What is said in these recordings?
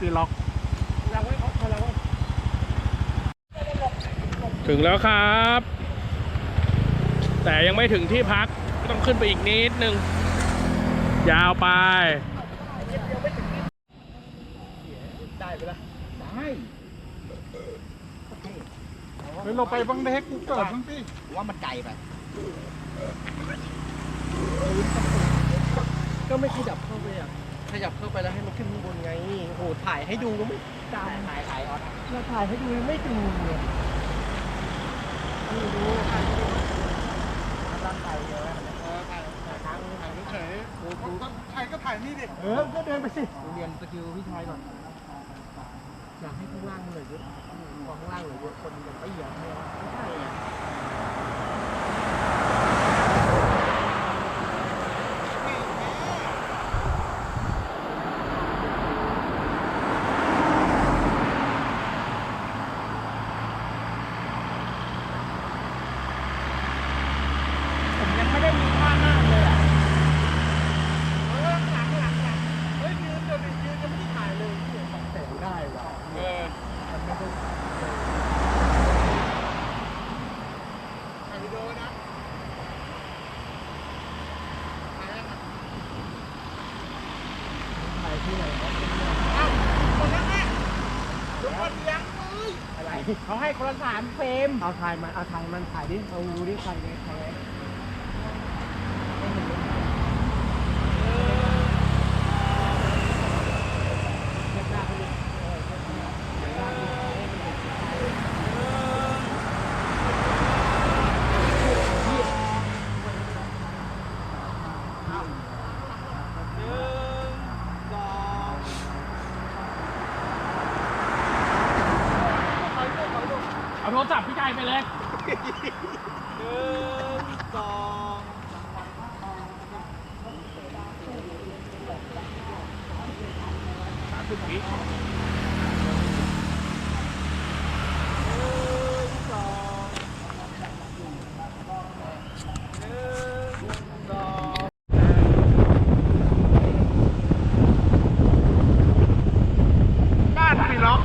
แล้วป้ายปีล็อกเราไว้เขาเราไว้ถึงแล้วครับ แต่ยังไม่ถึงที่พักต้องขึ้นไปอีกนิดนึง ยาวไปได้ไปละได้เฮ้ยเราไปบังเด็กกูเกิดบ้างสิว่ามันไกลไปก็ไม่ขยับเข้าไปอะ ขยับเข้าไปแล้วให้มันขึ้นข้างบนไงโอ้โหถ่ายให้ดูก็ไม่จำถ่ายถ่ายออสเราถ่ายให้ดูยังไม่ดูเลยไม่ดูถ่ายให้ดูตั้งใจเลยเออถ่ายถ่ายค้างถ่ายเฉยๆโอ้โหถ่ายก็ถ่ายนี่ดิเออก็เดินไปสิเรียนสกิลพี่ชายก่อนอยากให้ข้างล่างมันเหลือเยอะพอข้างล่างเหลือเยอะคนมันจะไม่เยอะไม่ใช่ไง ผมยังไม่ได้มีท่านั่งเลยอะเออหลังหลังหลังเฮ้ยยืนเดี๋ยวดิยืนยังไม่ได้ถ่ายเลยที่สองแสงได้ว่ะ เออ มันไม่ได้ ถ่ายวิดีโอนะถ่ายยังอะ ถ่ายที่ไหนวะ เอ้าคนนั้นแน่ทุกคนยังเลย อะไรเขาให้ คนละสามเฟรมเอาถ่ายมันเอาถ่ายมันถ่ายดิเอาดูดิใครเนี่ยใครเนี่ยไม่เห็นเลยเทียบหน้าเขาดิเออเทียบหน้าเทียบหน้าดิให้มันเห็นชัด เอาโทรศัพท์พี่ชาย ไปเลย สอง สามสิบวิ สองสอง บ้านปีล็อก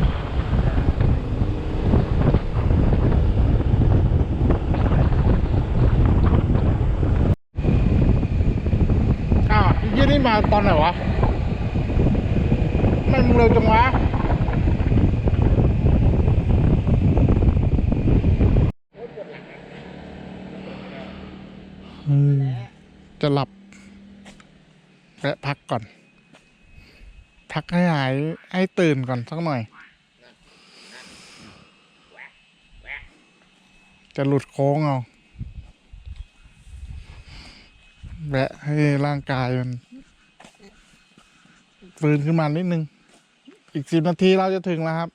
อ้าวไอ้ยี่นี่ มาตอนไหนวะไม่มึงเร็วจังวะจะหลับและพักก่อน พักให้หายให้ตื่นก่อนสักหน่อย จะหลุดโค้งเอาแวะให้ร่างกายมัน ฟื้นขึ้นมานิดนึง อีกสิบนาทีเราจะถึงแล้วครับ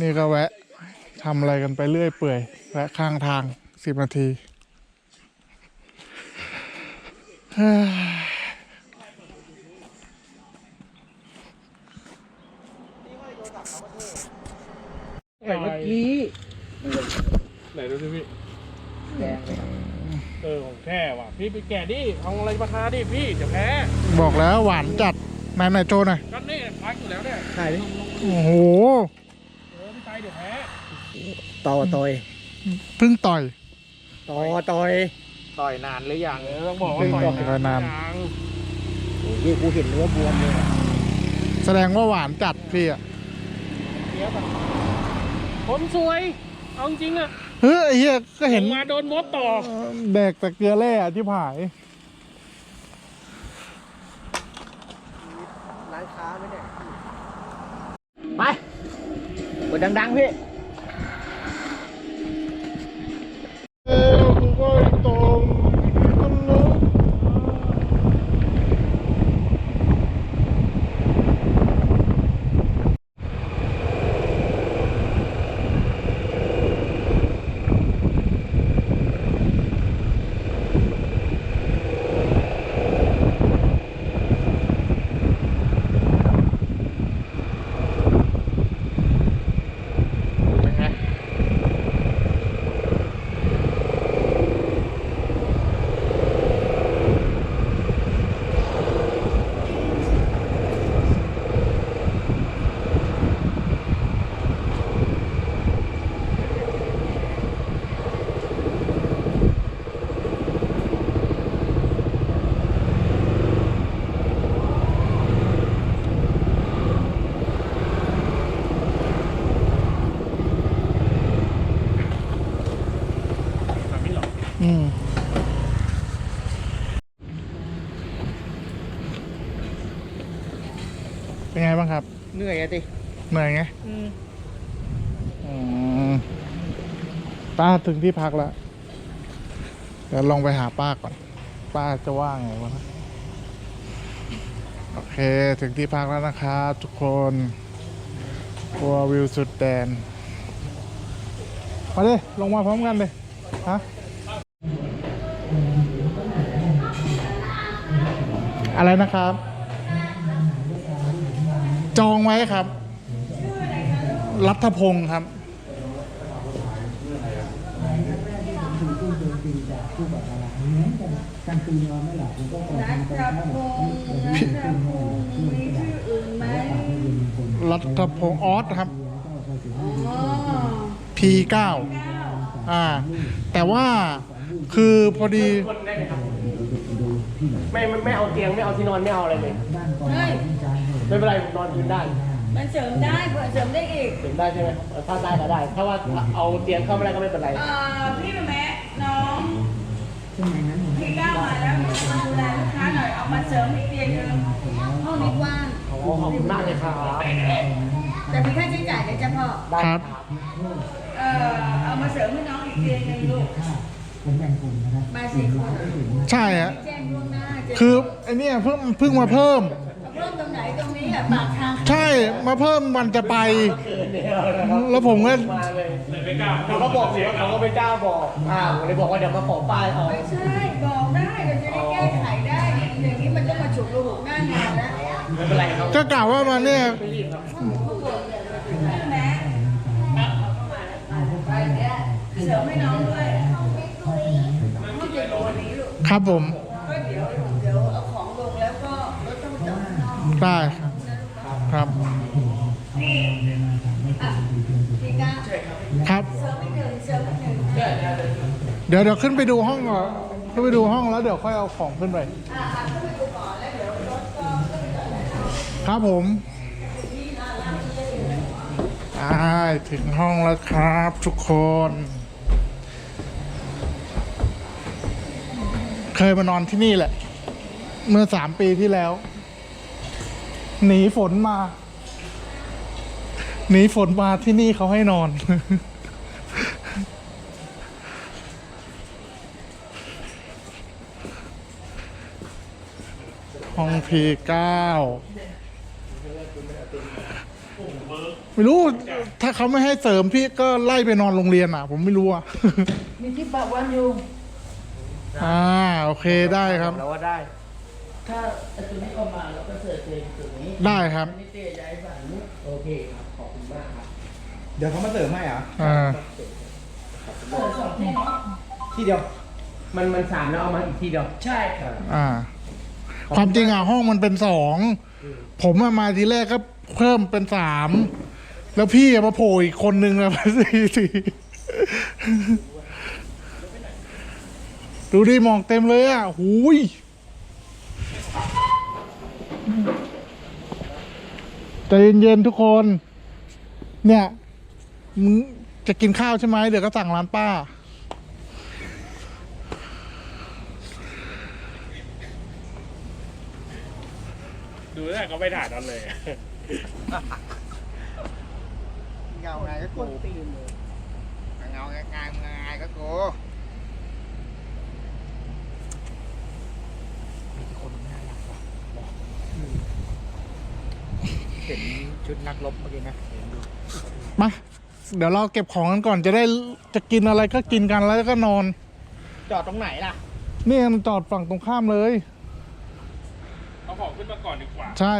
นี่ก็แวะทำอะไรกันไปเรื่อยเปื่อยแวะข้างทางสิบนาทีเฮ้ยเมื่อกี้ไหนดูสิพี่แดง เลยเออของแท้ว่ะพี่ไปแกะดิเอาอะไรมาทาดิพี่เดี๋ยวแพ้บอกแล้วหวานจัดไหนไหนโจหน่อยก็นี่พักอยู่แล้วเนี่ยถ่ายดิโอ้โหเออพี่ชายเดี๋ยวแพ้ต่อต่อยเพิ่งต่อยต่อต่อยต่อยนานหรือยังเออต้องบอกว่าเพิ่งต่อยต่อยนานยังนี่กูเห็นว่าบวมเลยแสดงว่าหวานจัดพี่อะผมสวยเอาจริงๆอะ เฮ้ยไอ้เหี้ยก็เห็นผมมาโดนมดต่อแดกแต่เกลือแร่อะที่ผายร้านค้าไหมเนี่ยไปกดดังๆพี่ เออกูก็ตรงมันลุก อืม เป็นไงบ้างครับ เห นื่อยอะดิเหนื่อยไงอืมป้าถึงที่พักแล้วเดี๋ยวลองไปหาป้าก่อน ป้าจะว่าไงวะนะโอเคถึงที่พักแล้วนะครับทุกคนกลัววิวสุดแดน มาเลยลงมาพร้อมกันเลยฮะอะไรนะครับ จองไว้ครับ รัฐพงศ์ครับ รัฐพงศ์ออสครับ P9 อ่า แต่ว่าคือพอดี ไม่ไม่ไม่เอาเตียงไม่เอาที่นอนไม่เอาอะไรเลย เฮ้ย ไม่เป็นไรผมนอนยืนได้มันเสริมได้เผื่อเสริมได้อีกถึงได้ใช่ไหมเออถ้าได้ก็ได้ ถ้าว่าเอาเตียงเข้าไม่ได้ก็ไม่เป็นไร เอ่อพี่แม่น้องพี่ก้าวมาแล้วมาดูแลลูกค้าหน่อยเอามาเสริมอีกเตียงหนึงห้องนี้กว้างโอ้ขอบคุณมากเลยครับแต่มีค่าใช้จ่ายเดี๋ยวจะพอได้ครับ เอ่อเอามาเสริมให้น้องอีกเตียงหนึงลูกมาสี่คนใช่ฮะแจ้งล่วงหน้าจะคือไอเนี่ยเพิ่งเพิ่งมาเพิ่มเริ่มตรงไหนตรง นี้อะปากทางใช่มาเพิ่มวันจะไป แล้วผมก็มาเลยเขาก็บอกอยู่ว่าเขาก็ไม่กล้าบอกอ่าผมเลยบอกว่าเดี๋ยวมาขอป้ายเอาไม่ใช่บอกได้เราจะได้แก้ไขได้ อย่างนี้มันต้องมาฉุกระหุกหน้างานแล้วไม่เป็นไรครับก็กล่าวว่ามาเนี่ยไม่รีบครับแม่เสริมให้น้องด้วยห้องจะโดนนี้ลูกครับผมก็เดี๋ยวเดี๋ยวเอาของลงแล้วก็รถต้องจอดข้างนอกได้ ครับครับ เดี๋ยวเดี๋ยวขึ้นไปดูห้องก่อนขึ้นไปดูห้องแล้วเดี๋ยวค่อยเอาของขึ้นไปครับผมอ่าถึงห้องแล้วครับทุกคน เคยมานอนที่นี่แหละ เมื่อสามปีที่แล้ว หนีฝนมา หนีฝนมาที่นี่เขาให้นอน ห้องพีเก้าไม่รู้ ถ้าเขาไม่ให้เสริมพี่ก็ไล่ไปนอนโรงเรียนอะ ผมไม่รู้อะ มีที่ปากวันอยู่ อ่า โอเคได้ครับแล้วว่าได้ ถ้าไอ้ตัวนี้เข้ามาเราก็เสิร์ชเองตัวนี้ได้ครับ อันนี้เต้ย้ายฝั่งนู้นโอเคครับขอบคุณมากครับเดี๋ยวเขามาเสริมให้เหรอะอ่า เสิร์ชสองที่ที่เดียว มันมันสามแล้วเอามาอีกที่เดียว ใช่ครับ อ่า ความจริงอะห้องมันเป็นสองผมอะมาทีแรกก็เพิ่มเป็นสามแล้วพี่อะมาโผล่อีกคนนึงแล้วสี่สี่ดูดิหมองเต็มเลยอะหูย ใจเย็นๆทุกคน เนี่ยมึงจะกินข้าวใช่ไหมเดี๋ยวก็สั่งร้านป้า ดูได้เขาไม่ถ่ายตอนเลยเงาไงก็กูเงาไงไงไงไงก็กู เห็นชุดนักรบเมื่อกี้นะเห็นดูมาเดี๋ยวเราเก็บของกันก่อนจะได้จะกินอะไรก็กินกันแล้วก็นอน จอดตรงไหนล่ะนี่มันจอดฝั่งตรงข้ามเลย เอาของขึ้นมาก่อนดีกว่า ใช่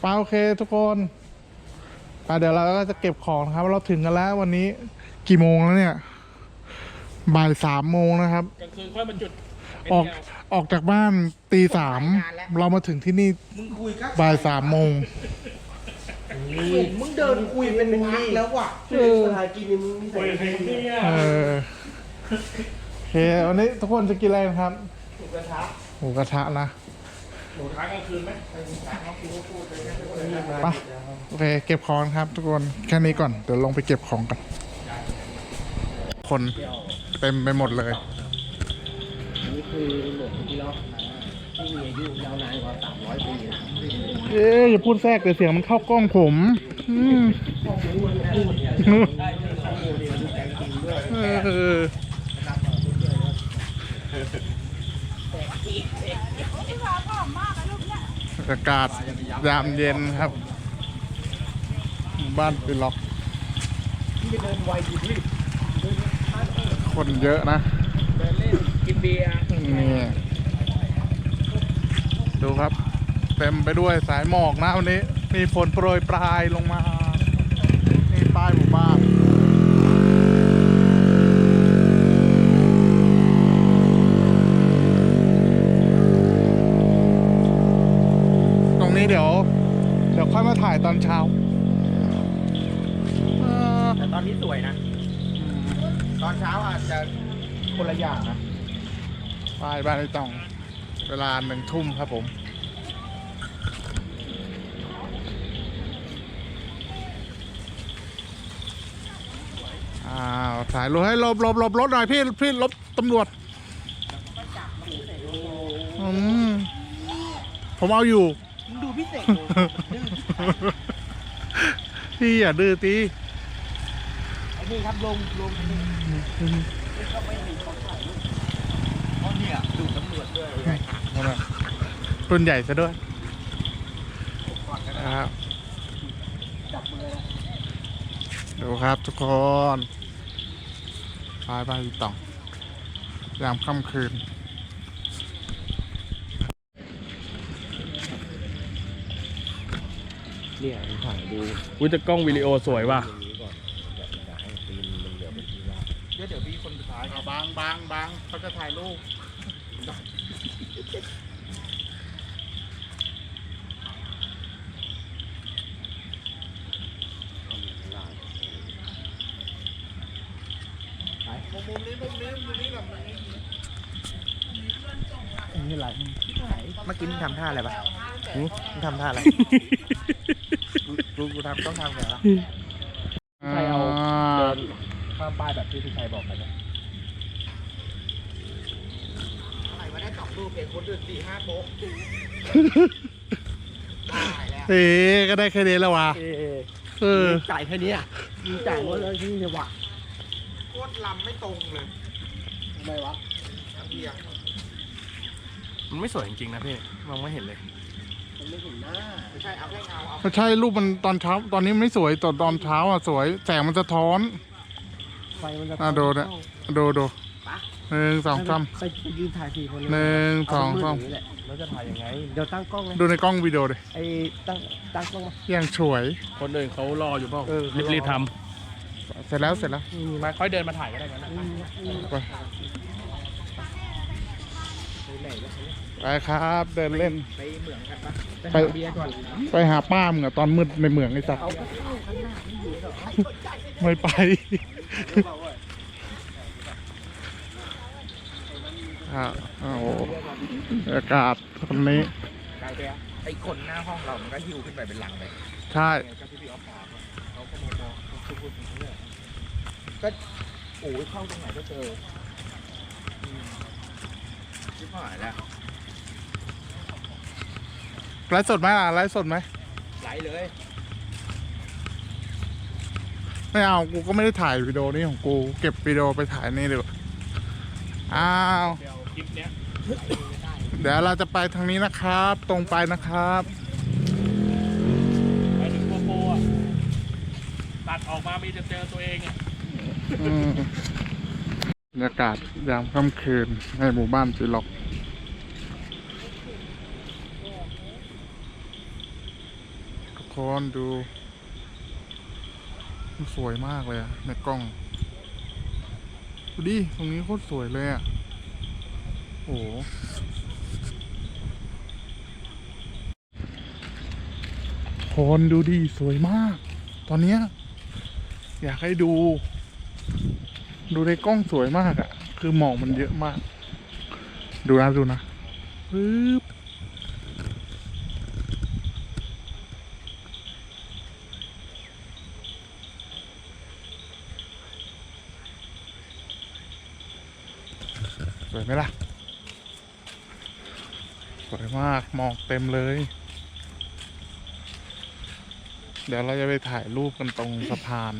ไปโอเคทุกคนไปเดี๋ยวเราก็จะเก็บของนะครับ เราถึงกันแล้ววันนี้กี่โมงแล้วเนี่ยบ่ายสามโมงนะครับ กลางคืนค่อยมาจุด ออกออกจากบ้านตีสามเรามาถึงที่นี่มึงคุยกับบ่ายสามโมงมึงเดินคุยเป็นมึงนี่แล้วว่ะเออสถานกินนี่มึงนิสัคุยยเพลงเนี่ยเออโอเควันนี้ทุกคนจะกินอะไรกันครับถูกกระทะหมูกระทะนะหนูท้ายกลางคืนไหมไปโอเคเก็บของครับ ทุกคนแค่นี้ก่อนเดี๋ยวลงไปเก็บของกันคนเต็มไปหมดเลย อันนี้คือหลวงพี่ล็อกที่มีอายุยาวนานกว่า300ปีนะเอ๊ะอย่าพูดแทรกแต่เสียงมันเข้ากล้องผม อืมข้อมูลมันพูดเนี่ยได้ที่ข้อมูลเนี่ยมันแต่งจริงด้วยเอออากาศยามเย็นครับหมู่บ้านปิล็อกที่จะเดินไวอยู่ที่คนเยอะนะ เดินเล่นกิน เบียร์นี่ดูครับ เต็มไปด้วยสายหมอกนะวันนี้ มีฝนโปรยปลายลงมา นี่ป้ายหมู่บ้าน ตรงนี้เดี๋ยว เดี๋ยวค่อยมาถ่ายตอนเช้าเออ แต่ตอนนี้สวยนะ ตอนเช้าอาจจะคนละอย่างนะ ป้ายบ้านไอ้ต้อง เวลาหนึ่งทุ่มครับผมอ้าวถ่ายรูปให้หลบหลบหลบรถหน่อยพี่พี่หลบตำรวจอืมผมเอาอยู่ ดูพิเศษดูดื้อพี่อย่าดื้อตีไอ้นี่ครับลงลงนี่เขาไม่มีเขาถ่ายรูปเพราะเนี่ยดูตำรวจด้วยไง รุ่นใหญ่ซะด้วยครับจับมือนะดูครับทุกคนปลายบ้านอีต่องยามค่ำคืนเนี่ยถ่ายดูอุ้ยแต่กล้องวิดีโอสวยว่ะเดี๋ยวเดี๋ยวพี่คนสุดท้ายบางบางบางเขาจะถ่ายรูป มุมนี้มุมนี้มุมนี้แบบนี้นี่อะไรเมื่อกี้มึงทำท่าอะไรปะมึงทำท่าอะไรกูกูทำต้องทำไงล่ะใครเอาเดินข้ามป้ายแบบที่พี่ชัยบอกไปเนี่ย อะไรมาได้สองรูปเห็น คนอื่นสี่ห้าโป๊ะตายแล้วเอ๊ะก็ได้แค่นี้แล้ววะเอเออจ่ายแค่นี้อะมีจ่ายหมดเลยที่นี่วะโคตรลำไม่ตรงเลยทำไมวะน้ำเบียร์มันไม่สวยจริงๆนะพี่มองไม่เห็นเลย มันไม่เห็นหน้าไม่ใช่เอาแค่เงาเอาไม่ใช่รูปมันตอนเช้า ตอนนี้ไม่สวยตอนตอนเช้าอะสวยแสงมันสะท้อนไฟมันจะอะดูนะดูดู หนึ่งสองสามไปยืนถ่ายสี่คนเลยหนึ่งสองสามเามืย่นี้แหละแล้วจะถ่ายยังไง เดี๋ยวตั้งกล้องเลยดูในกล้องวิดีโอเลยไอ้ตั้งตั้งกล้องมายังสวย คนอื่นเขารออยู่เปล่าเออรีบๆทเสร็จแล้วเสร็จแล้วำมาค่อยเดินมาถ่ายก็ได้กันนะไปไปครับ เดินเล่น ไปเหมืองกันปะไปไปหาป้ามึงอะตอนมืดในเหมืองไอ้สัสไม่ไป อะโอ้โหอากาศตอนนี้ไกลไปอะไอ้คนหน้าห้องเรา มันก็หิวขึ้นไปเป็นหลังเลยใช่ ก็ที่พี่ออฟถามอะเขาก็มามองเขาพูดอย่างนี้ก็โอ้ยเข้าตรงไหนก็เจออืมชิบหายแล้วไลฟ์สดไหมล่ะ ไลฟ์สดไหม ไหลเลย ไม่เอา กูก็ไม่ได้ถ่ายวิดีโอนี้ของกู เก็บวิดีโอไปถ่ายนี่ดีกว่าอ้าว เดี๋ยวค ลิปเนี้ยเดี๋ยวเราจะไปทางนี้นะครับ ตรงไปนะครับ ไปถึงโกโปรอะตัดออกมามีจะเจอตัวเองอะอืมบรรยากาศยามค่ำคืนในหมู่บ้านสีล็อก ทุกคนดูมันสวยมากเลยอะในกล้อง ดูดิ ตรงนี้โคตรสวยเลยอะ โอ้โคนดูดิสวยมาก ตอนเนี้ยอยากให้ดู ดูในกล้องสวยมากอะ่ะ คือหมอกมันเยอะมาก ดูนะดูนะปึ๊บ สวยไหมล่ะ สวยมากหมอก เต็มเลย เดี๋ยวเราจะไปถ่ายรูปกันตรงสะพาน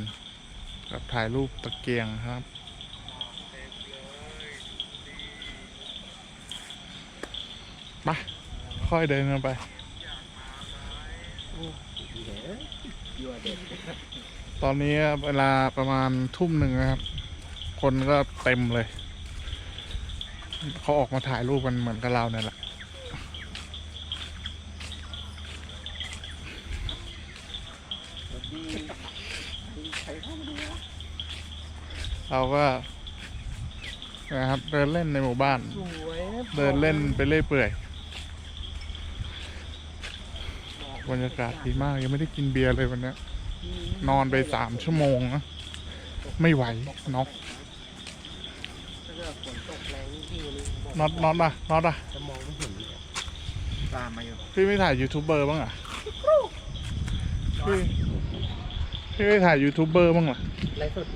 กับถ่ายรูปตะเกียงครับไปค่อยเดินกันไปตอนนี้เวลาประมาณทุ่มหนึ่งนะครับ คนก็เต็มเลย เขาออกมาถ่ายรูปกันเหมือนกับเราเนี่ยแหละ เราก็นะครับเดินเล่นในหมู่บ้าน สวยเดินเล่นไปเรื่อยเปื่อยบรรยากาศดีมากยังไม่ได้กินเบียร์เลยวันเนี้ยนอนไปสามชั่วโมงนะไม่ไหวน็อกถ้าเกิดฝนตกแรงนี่พี่วันนี้บอกน็อตน็อตอะน็อตอะจะมองไม่เห็นเลยตามมาอยู่พี่ไม่ถ่ายยูทูบเบอร์บ้างอะพี่พี่ไม่ถ่ายยูทูบเบอร์บ้างเหรอไรสด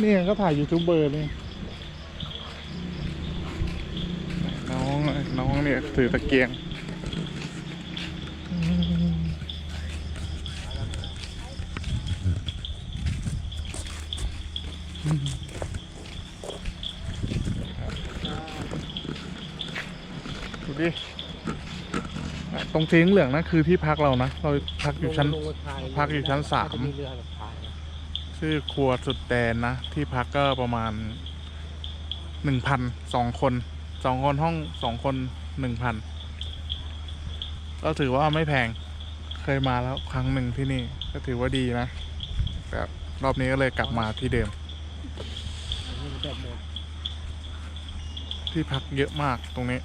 นี่ไงก็ถ่ายยูทูบเบอร์นี่น้องน้องเนี่ยถือตะเกียงดูดิอะตรงสีเหลืองๆนั่นคือที่พักเรานะ เราพักอยู่ชั้นลงมาถ่ายพักอยู่ชั้นสาม ชื่อครัวสุดแดนนะ ที่พักก็ประมาณหนึ่งพันสองคนสองคนห้องสองคนหนึ่งพันก็ถือว่าไม่แพงเคยมาแล้วครั้งหนึ่งที่นี่ ก็ถือว่าดีนะแต่รอบนี้ก็เลยกลับมาที่เดิม ที่พักเยอะมากตรงนี้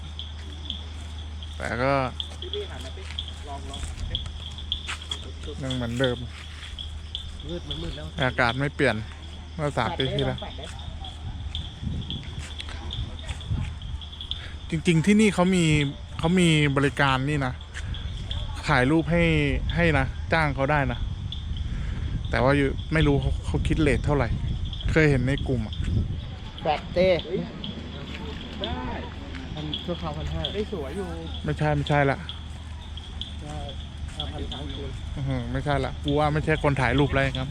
แต่ก็ยังเหมือนเดิม มืดมันมืดแล้วอากาศไม่เปลี่ยน เมื่อสามปีที่แล้วแปดได้จริง ๆ ที่นี่เขามีเขามีบริการนี่นะถ่ายรูปให้ให้นะ จ้างเขาได้นะ แต่ว่าอยู่ไม่รู้เขาเขาคิดเลทเท่าไหร่ เคยเห็นในกลุ่มอะแปดเต้ได้พันชั่วคราวพันห้าได้สวยอยู่ ไม่ใช่ไม่ใช่ละ ได้ห้าพันครั้งคืน อื้อหือไม่ใช่ละกูว่าไม่ใช่คนถ่ายรูปเลยครับ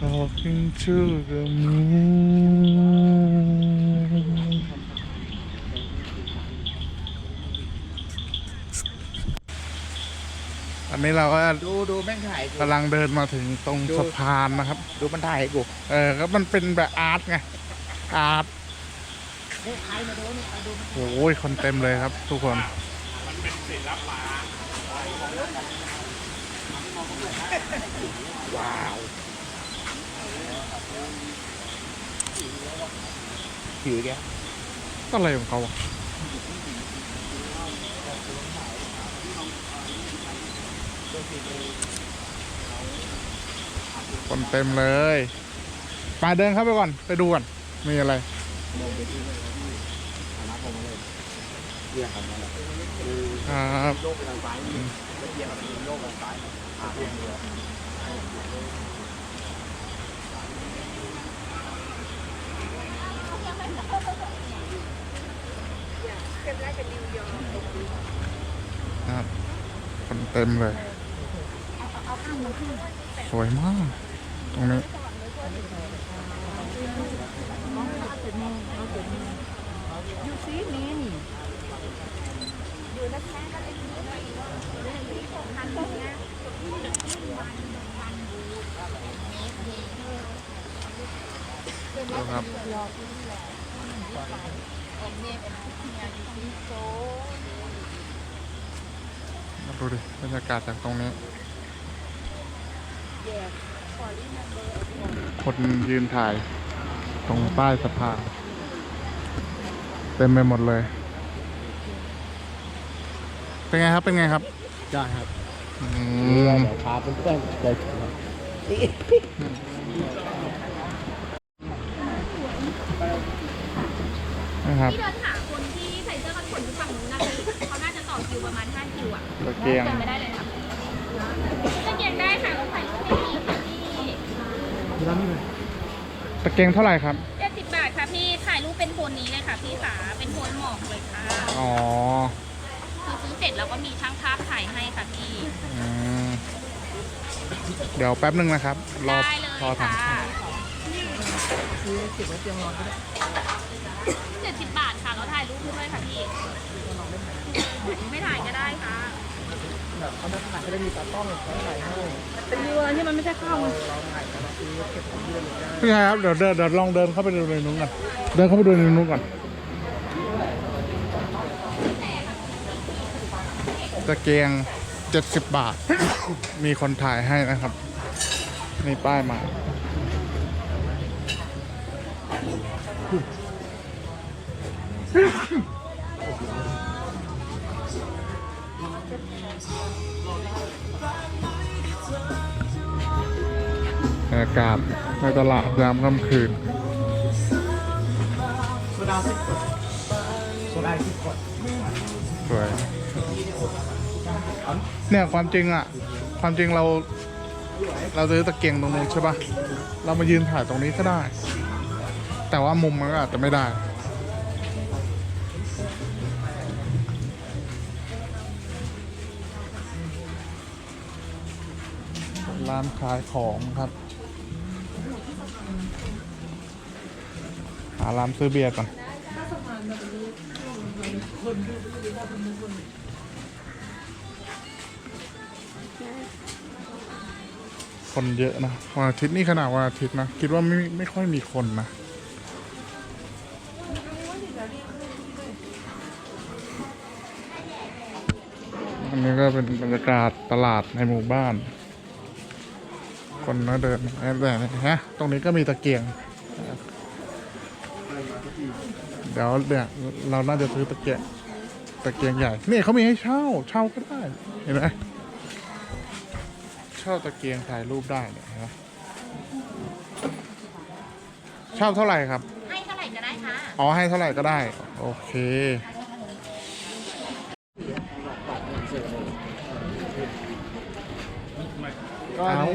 Talking to the moon อันนี้เราก็ดูดูแม่งถ่ายกู กำลังเดินมาถึงตรงสะพานนะครับ ดูมันถ่ายให้กู เออก็มันเป็นแบบอาร์ตไง อาร์ต โอ้ยคนเต็มเลยครับ ทุกคนว้าวผิวแกก็อะไรของเขาคนเต็มเลยไปเดินเข้าไปก่อน ไปดูก่อน มีอะไร มองไปที่ฐานะผมเลย เียคำนั้นแหละคือครับโลกไปทางซ้ายนี่ไม่เทียบกับโลกทางซ้ายขาเพียงเดียวครับคนเต็มเลย สวยมาก ตรงนี้ ดูครับมาดูดิบรรยากาศจากตรงนี้ คนยืนถ่าย ตรงใต้สะพานเต็มไปหมดเลย เป็นไงครับ เป็นไงครับได้ครับอืเรือมเดี๋ยวพาเพื่อนๆไป นะครับที่เดินหาคนที่ใส่เสื้อกันฝนอยู่ฝั่งนู้นนะคะเขาน่าจะต่อคิวประมาณ5คิวอะตะเกียงเดินไม่ได้เลยค่ะตะเกียงได้ค่ะเราใส่รูปให้ดีค่ะพี่ร้านตะเกียงเท่าไหร่ครับ เจ็ดสิบบาทค่ะพี่ถ่ายรูปเป็นโทนนี้เลยค่ะพี่ขาเป็นโทนหมอกเลยค่ะอ๋อคือซื้อเสร็จแล้วก็มีช่างภาพถ่ายให้ค่ะพี่อืมเดี๋ยวแป๊บหนึ่งนะครับ รอได้เลยรอค่ะ ทำ เจ็ดสิบบาทค่ะเราถ่ายรูปด้วยค่ะพี่ไม่ถ่ายก็ได้ค่ะเขาจะถ่ายให้ได้มีตากล้องเขาถ่ายให้เป็นเรือที่มันไม่ใช่ข้าวเราถ่ายกันเราซื้อเก็บของเดือนหนึ่งได้พี่ชายครับเดี๋ยวเดินเดี๋ยวลองเดินเข้าไปดูในนู้นก่อนเดินเข้าไปดูในนู้นก่อนตะเกียงเจ็ดสิบบาท มีคนถ่ายให้นะครับมีป้ายมา อากาศในตลาดยามค่ำคืนโซดาสิบขวดโซดาสิบขวดสวยเนี่ยความจริงอะ ความจริงเรา เราซื้อตะเกียงตรงนู้นใช่ปะเรามายืนถ่ายตรงนี้ก็ได้ แต่ว่ามุมมันก็อาจจะไม่ได้ ร้านขายของครับ หาร้านซื้อเบียร์ก่อนคนเยอะนะวันอาทิตย์นี่ขนาดวันอาทิตย์นะ คิดว่าไม่ไม่ค่อยมีคนนะอันนี้ก็เป็นบรรยากาศตลาดในหมู่บ้าน คนน่าเดินแต่ฮะตรงนี้ก็มีตะเกียง เดี๋ยวเนี่ยเราน่าจะซื้อตะเกียงตะเกียงใหญ่นี่เขามีให้เช่าเช่าก็ได้เห็นไหมเช่าตะเกียงถ่ายรูปได้เนี่ยเห็นไหมเช่าเท่าไหร่ครับ ให้เท่าไหร่ก็ได้ค่ะ อ๋อให้เท่าไหร่ก็ได้ โอเคก็เอา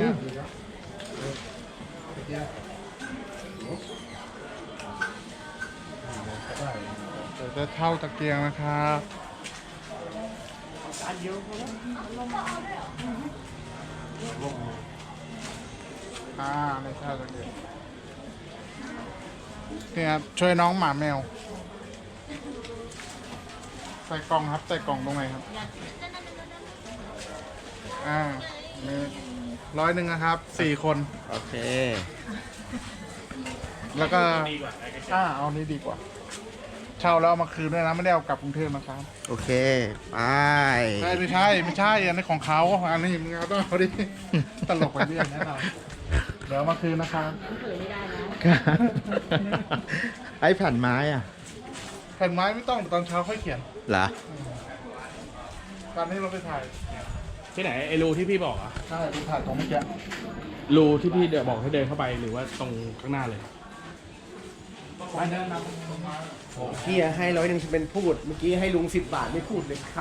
จะเช่าตะเกียงนะครับอ่าไม่เช่าตะเกียงเนี่ยครับช่วยน้องหมาแมว ใส่กล่องครับ ใส่กล่องตรงไหนครับ อ่านี่ร้อยหนึ่งนะครับ สี่คน โอเค แล้วก็ดีกว่าอ่า เอานี้ดีกว่า เช่าแล้วเอามาคืนด้วยนะไม่ได้เอากลับกรุงเทพนะครับโอเคไปใช่ไม่ใช่ไม่ใช่อันนี้ของเขาอันนี้มึงเอาต้องเอาดิตลกไปเรื่อยแน่นอนเดี๋ยวเอามาคืนนะครับไอ้แผ่นไม้อะแผ่นไม้ไม่ต้องตอนเช้าค่อยเขียนเหรอตอนนี้เราไปถ่ายที่ไหนไอ้รูที่พี่บอกอะใช่ไปถ่ายตรงเมื่อกี้รูที่พี่เดี๋ยวบอกให้เดินเข้าไปหรือว่าตรงข้างหน้าเลย ไปแนะนำ ตรงมาพี่ให้ร้อยหนึ่งเป็นพูด เมื่อกี้ให้ลุงสิบบาทไม่พูดเลยค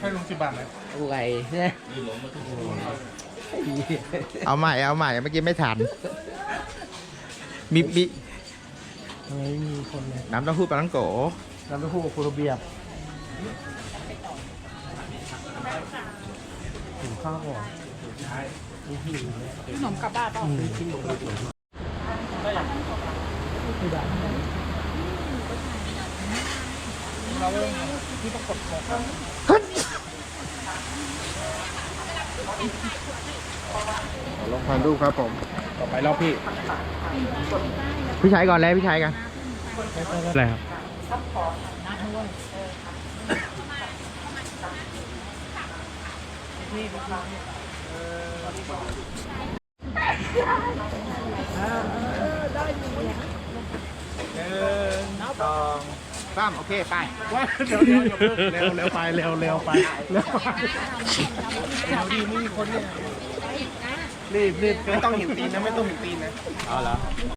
ให้ลุงสิบบาทเลยำอะไรเนี่ยเอาใหม่เอาใหม่เมื่อกี้ไม่ทันมีมีทำไมไม่มีคนเลยน้ำเต้าหู้ปลาลังโกน้ำเต้าหู้กับคูโรเบียบถึงข้าวก่อนขนมกลับบ้านป่ะกินหมด เลยเราที่ต้องกดของลงถ่ายรูปครับผม ต่อไปรอบพี่ พี่ชายก่อนเลยพี่ชายกันอะไรครับสอง สามโอเค ไปว่าเร็วเดี๋ยวเดี๋ยวเร็วเร็วไปเร็วเร็วไปเร็วไปเดี๋ยวดีไม่มีคนเนี่ยรีบรีบไม่ต้องเห็นตีนนะ ไม่ต้องเห็นตีนนะ เอาเหรอ